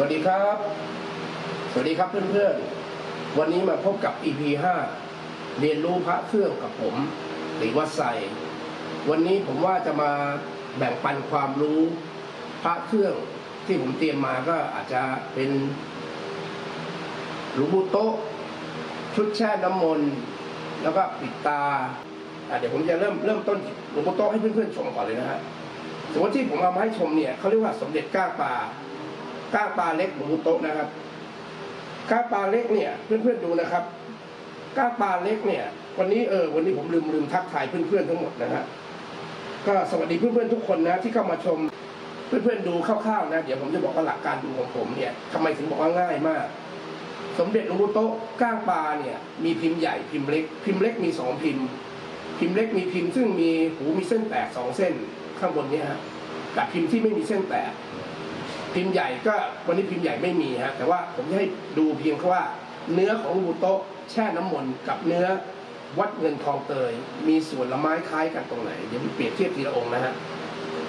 วัสดีครับ สวัสดีครับเพื่อนๆ วันนี้มาพบกับ EP 5 เรียนรู้พระเครื่องกับผมหรือวัดไซวันนี้ผมว่าจะมาแบ่งปันความรู้พระเครื่องที่ผมเตรียมมาก็อาจจะเป็นหลูบูโตะชุดแช่น้ำมนต์แล้วก็ปิดตาเดี๋ยวผมจะเริ่มเริ่มต้นหลูบูโตะให้เพื่อนๆชมก่อนเลยนะฮะสมมติที่ผมเอามาให้ชมเนี่ยเขาเรียกว่าสมเด็จก้างปลา ก้างปลาเล็กหมูโต๊ะนะครับก้างปลาเล็กเนี่ยเพื่อนๆดูนะครับก้างปลาเล็กเนี่ย วันนี้เออวันนี้ผมลืมลืมทักทายเพื่อนๆทั้งหมดนะฮะก็สวัสดีเพื่อนๆทุกคนนะที่เข้ามาชมเพื่อนๆดูคร่าวๆนะเดี๋ยวผมจะบอกว่าหลักการดูของผมเนี่ยทำไมถึงบอกว่าง่ายมาก สมเด็จหลวงปู่โต๊ะก้างปลาเนี่ยมีพิมพ์ใหญ่พิมพ์เล็ก พิมพ์เล็กมีสองพิมพ์ พิมพ์เล็กมีพิมพ์ซึ่งมีหูมีเส้นแตกสองเส้นข้างบนเนี่ยฮะกับพิมพ์ที่ไม่มีเส้นแตก พิมพ์ใหญ่ก็วันนี้พิมพ์ใหญ่ไม่มีฮะแต่ว่าผมจะให้ดูเพียงแค่ว่า เนื้อของบูโตะแช่น้ำมนต์กับเนื้อวัดเงินทองเตย มีส่วนละไม้คล้ายกันตรงไหน เดี๋ยวเปรียบเทียบทีละองค์นะฮะ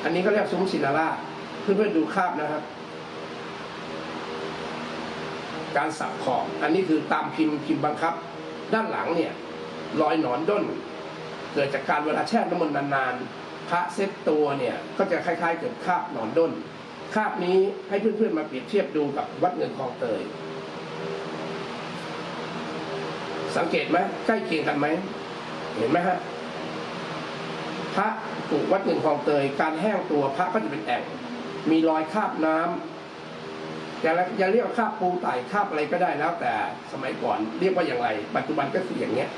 อันนี้ก็เรียกซุ้มศิลาราเพื่อนๆดูคราบนะครับ การสับขอบอันนี้คือตามพิมพ์พิมพ์บังคับ ด้านหลังเนี่ยรอยหนอนด้น เกิดจากการเวลาแช่น้ำมนต์นานๆพระเซ็ตตัวเนี่ยก็จะคล้ายๆเกิดคราบหนอนด้น คาบนี้ให้เพื่อนๆมาเปรียบเทียบดูกับวัดเงินคลองเตย สังเกตไหมใกล้เคียงกันไหม เห็นไหมฮะพระถูกวัดเงินคลองเตย การแห้งตัวพระก็จะเป็นแอ่งมีรอยคาบน้ำจะจะเรียกว่าคาบปูไต่คาบอะไรก็ได้แล้วแต่สมัยก่อนเรียกว่าอย่างไร ปัจจุบันก็คืออย่างเงี้ย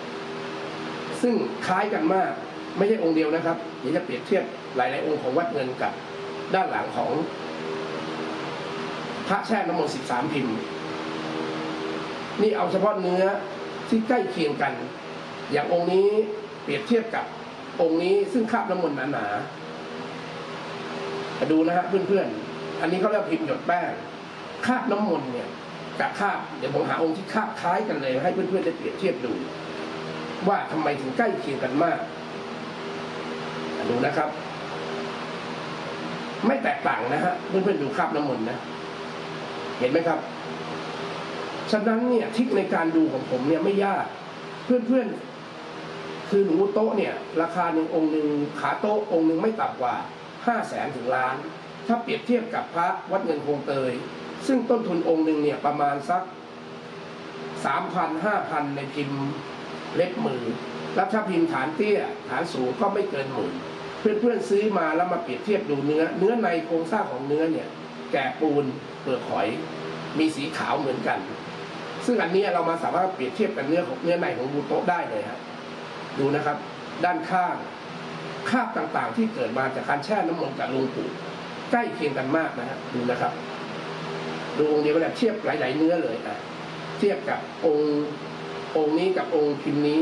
ซึ่งคล้ายกันมากไม่ใช่องค์เดียวนะครับเดี๋ยวจะเปรียบเทียบหลาย ๆ องค์ของวัดเงินกับด้านหลังของ พระแช่น้ำมนต์สิบสามพิมพ์ นี่เอาเฉพาะเนื้อที่ใกล้เคียงกัน อย่างองค์นี้เปรียบเทียบกับองค์นี้ซึ่งคาบน้ำมนต์หนาๆมาดูนะฮะเพื่อนๆ อันนี้เขาเรียกพิมพ์หยดแป้งคาบน้ำมนต์เนี่ยกับคาบเดี๋ยวผมหาองค์ที่คาบคล้ายกันเลย ให้เพื่อนๆได้เปรียบเทียบดู ว่าทำไมถึงใกล้เคียงกันมากดูนะครับ ไม่แตกต่างนะฮะเพื่อนๆดูคาบน้ำมนต์นะ เห็นไหมครับ ฉะนั้นเนี่ยทริกในการดูของผมเนี่ยไม่ยาก เพื่อนๆ คือหลวงปู่โต๊ะเนี่ย ราคาหนึ่งองค์หนึ่งขาโต๊ะองค์หนึ่งไม่ต่ำกว่าห้าแสนถึงล้าน ถ้าเปรียบเทียบกับพระวัดเงินคงเตย ซึ่งต้นทุนองค์หนึ่งเนี่ยประมาณสักสามพันห้าพันในพิมพ์เล็บมือ แล้วถ้าพิมพ์ฐานเตี้ยฐานสูงก็ไม่เกินหมื่นเพื่อนๆซื้อมาแล้วมาเปรียบเทียบดูเนื้อ เนื้อในโครงสร้างของเนื้อเนี่ย แก่ปูน เปลือกหอย มีสีขาวเหมือนกัน ซึ่งอันนี้เรามาสามารถเปรียบเทียบกับเนื้อของเนื้อในของบูโตะได้เลยครับดูนะครับ ด้านข้างคราบต่างๆ ที่เกิดมาจากการแช่น้ำมันกับลงปูใกล้เคียงกันมากนะฮะดูนะครับดูองค์เดียวกันแบบเทียบหลายๆเนื้อเลยอะเทียบกับองค์องค์นี้กับองค์พิมพ์นี้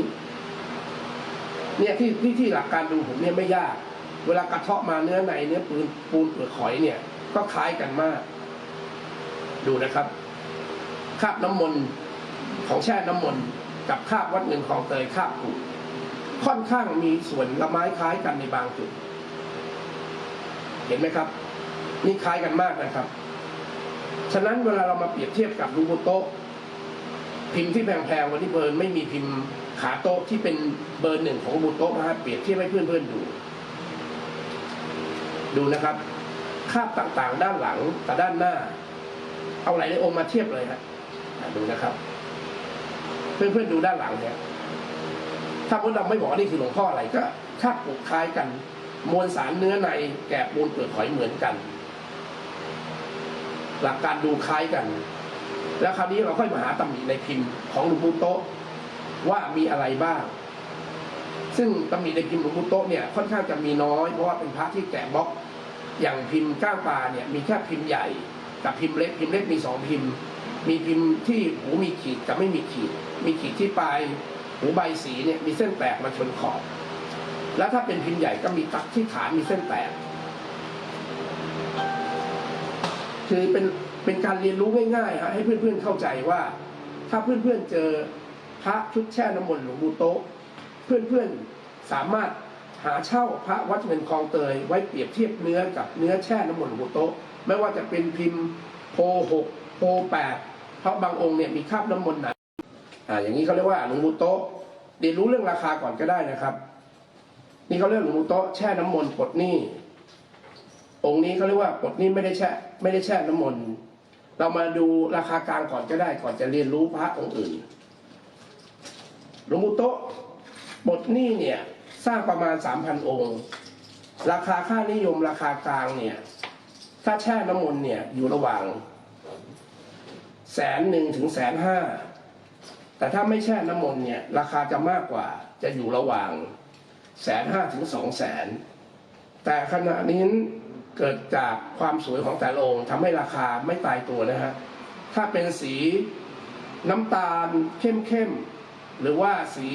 เนี่ยที่ที่ที่หลักการดูผมเนี่ยไม่ยาก เวลากระเทาะมาเนื้อในเนื้อปูนปูนเปลือกหอยเนี่ย ก็คล้ายกันมาก ดูนะครับ คาบน้ำมนต์ของแช่น้ำมนต์กับคาบวัดเงินคลองเตยคาบกูค่อนข้างมีส่วนละไม้คล้ายกันในบางจุด เห็นไหมครับ นี่คล้ายกันมากนะครับ ฉะนั้นเวลาเรามาเปรียบเทียบกับรูโบโตะพิมพ์ที่แพงๆวันนี้เบิร์นไม่มีพิมพ์ขาโต๊ะที่เป็นเบอร์หนึ่งของบูโต๊ะนะฮะเปรียบเทียบให้เพื่อนๆดู ดูนะครับ คาบต่างๆ ด้านหลังกับด้านหน้า เอาหลายองค์มาเทียบเลยฮะดูนะครับ เพื่อนๆดูด้านหลังเนี่ย ถ้าพวกเราไม่บอกนี่คือหลวงพ่ออะไรก็คาบปลูกคล้ายกัน มวลสารเนื้อในแกะปูนเปลือกหอยเหมือนกัน หลักการดูคล้ายกัน แล้วคราวนี้เราค่อยมาหาตำหนิในพิมพ์ของหลวงปู่โตว่ามีอะไรบ้าง ซึ่งตำหนิในพิมพ์หลวงปู่โตเนี่ยค่อนข้างจะมีน้อยเพราะว่าเป็นพระที่แกะบล็อกอย่างพิมพ์ก้างปลาเนี่ยมีแค่พิมพ์ใหญ่ กับพิมพ์เล็กพิมพ์เล็กมีสองพิมพ์ มีพิมพ์ที่หูมีขีดกับไม่มีขีด มีขีดที่ปลายหูใบสีเนี่ยมีเส้นแตกมาชนขอบ แล้วถ้าเป็นพิมพ์ใหญ่ก็มีตัดที่ฐานมีเส้นแตก คือเป็นเป็นการเรียนรู้ง่ายๆฮะให้เพื่อนๆเข้าใจว่า ถ้าเพื่อนๆเจอพระชุดแช่น้ำมนต์หลวงปู่โต๊ะ เพื่อนๆสามารถหาเช่าพระวัดเงินคลองเตยไว้เปรียบเทียบเนื้อกับเนื้อแช่น้ำมนต์หลวงปู่โต๊ะ ไม่ว่าจะเป็นพิมพ์โพหกโพแปดเพราะบางองค์เนี่ยมีคราบน้ำมนต์หนาอ่าอย่างนี้เขาเรียกว่าหลวงปู่โต๊ะเรียนรู้เรื่องราคาก่อนก็ได้นะครับ นี่เขาเรียกหลวงปู่โต๊ะแช่น้ำมนต์ปลดหนี้องค์นี้เขาเรียกว่าปลดหนี้ไม่ได้แช่ไม่ได้แช่น้ำมนต์เรามาดูราคากลางก่อนก็ได้ก่อนจะเรียนรู้พระองค์อื่นหลวงปู่โต๊ะบทหนี้เนี่ยสร้างประมาณสามพันองค์ ราคาค่านิยมราคากลางเนี่ย ถ้าแช่น้ำมนต์เนี่ยอยู่ระหว่างแสนหนึ่งถึงแสนห้าแต่ถ้าไม่แช่น้ำมนต์เนี่ยราคาจะมากกว่าจะอยู่ระหว่างแสนห้าถึงสองแสนแต่ขณะนี้เกิดจากความสวยของแต่ละองค์ทำให้ราคาไม่ตายตัวนะฮะถ้าเป็นสีน้ำตาลเข้มๆหรือว่าสี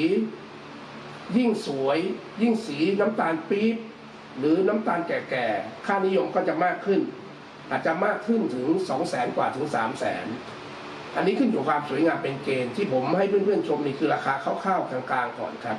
ยิ่งสวย ยิ่งสีน้ำตาลปี๊บ หรือน้ำตาลแก่ๆ ค่านิยมก็จะมากขึ้น อาจจะมากขึ้นถึงสองแสนกว่าถึงสามแสนอันนี้ขึ้นอยู่ความสวยงามเป็นเกณฑ์ที่ผมให้เพื่อนๆชมนี่คือราคาคร่าวๆกลางๆก่อนครับ